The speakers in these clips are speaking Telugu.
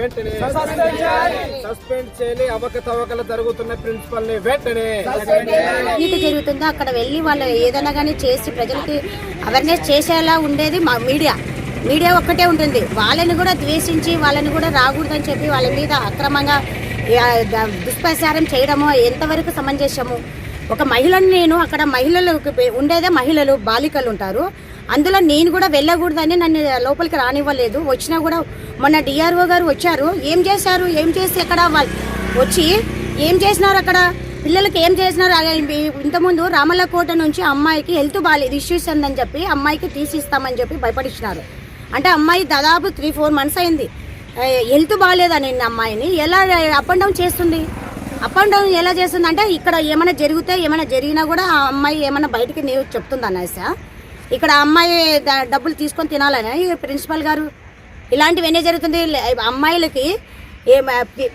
వెంటనే సస్పెండ్ చేయాలి. అవకతవకలు జరుగుతున్న ప్రిన్సిపల్ని వెంటనే అవినీతి జరుగుతుందో? అక్కడ వెళ్ళి వాళ్ళు ఏదైనా కానీ చేసి ప్రజలకి అవేర్నెస్ చేసేలా ఉండేది మా మీడియా. మీడియా ఒక్కటే ఉంటుంది. వాళ్ళని కూడా ద్వేషించి వాళ్ళని కూడా రాకూడదని చెప్పి వాళ్ళ మీద అక్రమంగా దుష్ప్రచారం చేయడము ఎంతవరకు సమంజసము? ఒక మహిళను నేను అక్కడ మహిళలు ఉండేదే మహిళలు బాలికలు ఉంటారు. అందులో నేను కూడా వెళ్ళకూడదని నన్ను లోపలికి రానివ్వలేదు. వచ్చినా కూడా మొన్న డిఆర్ఓ గారు వచ్చారు. ఏం చేశారు? ఏం చేసి అక్కడ వాళ్ళు వచ్చి ఏం చేసినారు అక్కడ? పిల్లలకి ఏం చేసినారు? అలా ఇ- ఇంతకుముందు రామల్లకోట నుంచి అమ్మాయికి హెల్త్ బాగాలేదు ఇష్యూస్ ఉందని చెప్పి అమ్మాయికి తీసిస్తామని చెప్పి భయపడిచ్చినారు. అంటే అమ్మాయి దాదాపు త్రీ ఫోర్ మంత్స్ అయింది. హెల్త్ బాగాలేదని అమ్మాయిని? ఎలా అప్ అండ్ డౌన్ చేస్తుంది? అప్ అండ్ డౌన్ ఎలా చేస్తుంది? అంటే ఇక్కడ ఏమైనా జరిగితే ఏమైనా జరిగినా కూడా ఆ అమ్మాయి ఏమైనా బయటికి నీవు చెప్తుంది అనేసా ఇక్కడ అమ్మాయి డబ్బులు తీసుకొని తినాలని ప్రిన్సిపల్ గారు. ఇలాంటివి జరుగుతుంది. అమ్మాయిలకి ఏ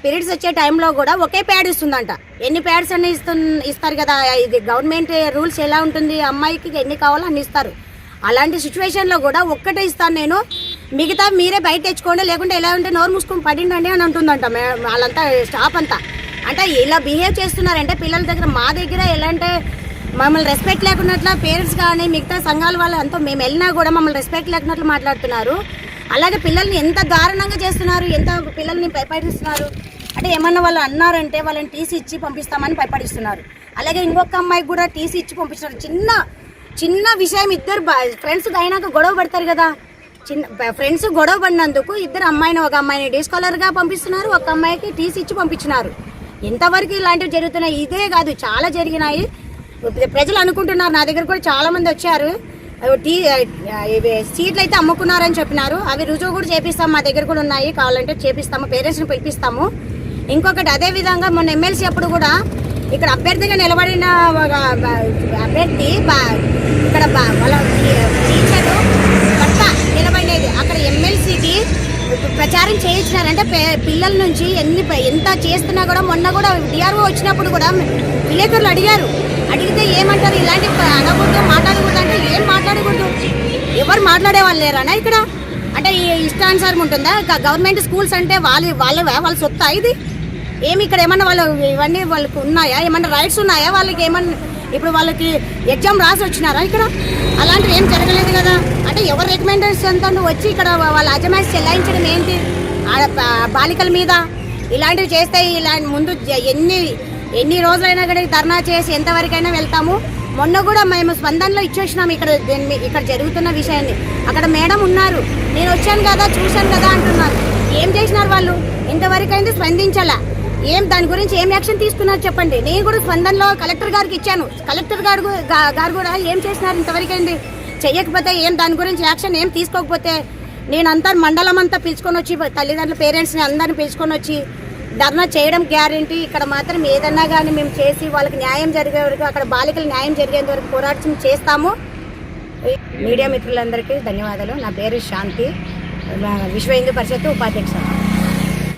పీరియడ్స్ వచ్చే టైంలో కూడా ఒకే ప్యాడ్ ఇస్తుందంట. ఎన్ని ప్యాడ్స్ అన్ని ఇస్తు ఇస్తారు కదా? ఇది గవర్నమెంట్ రూల్స్ ఎలా ఉంటుంది? అమ్మాయికి ఎన్ని కావాలో అన్ని ఇస్తారు. అలాంటి సిచ్యువేషన్లో కూడా ఒక్కటే ఇస్తాను నేను. మిగతా మీరే బయట తెచ్చుకోండి. లేకుంటే ఎలా ఉంటే నోరు మూసుకొని పడిండండి అని అంటుందంట మే వాళ్ళంతా స్టాఫ్ అంతా. అంటే ఇలా బిహేవ్ చేస్తున్నారంటే పిల్లల దగ్గర మా దగ్గర ఎలా అంటే మమ్మల్ని రెస్పెక్ట్ లేకున్నట్లు పేరెంట్స్ కానీ మిగతా సంఘాల వాళ్ళు అంతా మేము వెళ్ళినా కూడా మమ్మల్ని రెస్పెక్ట్ లేకున్నట్లు మాట్లాడుతున్నారు. అలాగే పిల్లల్ని ఎంత దారుణంగా చేస్తున్నారు ఎంత పిల్లల్ని భయపడిస్తున్నారు? అంటే ఏమన్నా వాళ్ళు అన్నారంటే వాళ్ళని టీసీ ఇచ్చి పంపిస్తామని భయపడిస్తున్నారు. అలాగే ఇంకొక అమ్మాయికి కూడా టీసీ ఇచ్చి పంపిస్తున్నారు. చిన్న చిన్న విషయం ఇద్దరు ఫ్రెండ్స్ అయినాక గొడవ పడతారు కదా. చిన్న ఫ్రెండ్స్ గొడవ పడినందుకు ఇద్దరు అమ్మాయిని ఒక అమ్మాయిని డే స్కాలర్గా పంపిస్తున్నారు ఒక అమ్మాయికి టీసీ ఇచ్చి పంపించినారు. ఎంతవరకు ఇలాంటివి జరుగుతున్నాయి? ఇదే కాదు చాలా జరిగినాయి. ప్రజలు అనుకుంటున్నారు. నా దగ్గర కూడా చాలా మంది వచ్చారు. టీ సీట్లు అయితే అమ్ముకున్నారని చెప్పినారు. అవి రుజువు కూడా చేపిస్తాం మా దగ్గర కూడా ఉన్నాయి. కావాలంటే చేపిస్తాము పేరెంట్స్ని పిలిపిస్తాము. ఇంకొకటి అదే విధంగా మొన్న ఎమ్మెల్సీ అప్పుడు కూడా ఇక్కడ అభ్యర్థిగా నిలబడిన ఒక అభ్యర్థి ఇక్కడ బ- వాళ్ళ టీచర్ భర్త నిలబడేది అక్కడ ఎమ్మెల్సీకి ప్రచారం చేయించినారంటే పిల్లల నుంచి ఎన్ని ఎంత చేస్తున్నా కూడా మొన్న కూడా డిఆర్ఓ వచ్చినప్పుడు కూడా విలేకరులు అడిగారు. అడిగితే ఏమంటారు? ఇలాంటి అనకూడదు మాట్లాడకూడదు అంటే ఏం మాట్లాడకూడదు? ఎవరు మాట్లాడే వాళ్ళు లేరానా ఇక్కడ? అంటే ఈ ఇష్టానుసారం ఉంటుందా? గవర్నమెంట్ స్కూల్స్ అంటే వాళ్ళు వాళ్ళవే? వాళ్ళ సొత్తా ఇది? ఏమి ఇక్కడ ఏమన్నా వాళ్ళు ఇవన్నీ వాళ్ళకి ఉన్నాయా? ఏమన్నా రైట్స్ ఉన్నాయా? వాళ్ళకి ఏమన్నా ఇప్పుడు వాళ్ళకి ఎగ్జామ్ రాసి వచ్చినారా ఇక్కడ? అలాంటివి ఏం జరగలేదు కదా. అంటే ఎవరు రికమెండేషన్తో వచ్చి ఇక్కడ వాళ్ళ అజమాయిస్ చెల్లాయించడం ఏంటి? ఆడ బాలికల మీద? ఇలాంటివి చేస్తే ఇలాంటి ముందు ఎన్ని ఎన్ని రోజులైనా కూడా ధర్నా చేసి ఎంతవరకైనా వెళ్తాము. మొన్న కూడా మేము స్పందనలో ఇచ్చేసినాం ఇక్కడ మీ- ఇక్కడ జరుగుతున్న విషయాన్ని. అక్కడ మేడం ఉన్నారు. నేను వచ్చాను కదా చూశాను కదా అంటున్నారు. ఏం చేసినారు వాళ్ళు? ఇంతవరకైంది స్పందించాలా. ఏం దాని గురించి ఏం యాక్షన్ తీసుకున్నారు చెప్పండి. నేను కూడా స్పందనలో కలెక్టర్ గారికి ఇచ్చాను. కలెక్టర్ గారు గారు కూడా ఏం చేసినారు ఇంతవరకైంది? చెయ్యకపోతే ఏం దాని గురించి యాక్షన్ ఏం తీసుకోకపోతే? నేను అంతా మండలం అంతా పిలుచుకొని వచ్చి తల్లిదండ్రుల పేరెంట్స్ని అందరిని పిలుచుకొని వచ్చి ధర్నా చేయడం గ్యారంటీ. ఇక్కడ మాత్రం ఏదన్నా కానీ మేము చేసి వాళ్ళకి న్యాయం జరిగే వరకు అక్కడ బాలికలు న్యాయం జరిగేంత వరకు పోరాటం చేస్తాము. మీడియా మిత్రులందరికీ ధన్యవాదాలు. నా పేరు శాంతి. విశ్వ హిందూ పరిషత్ ఉపాధ్యక్ష.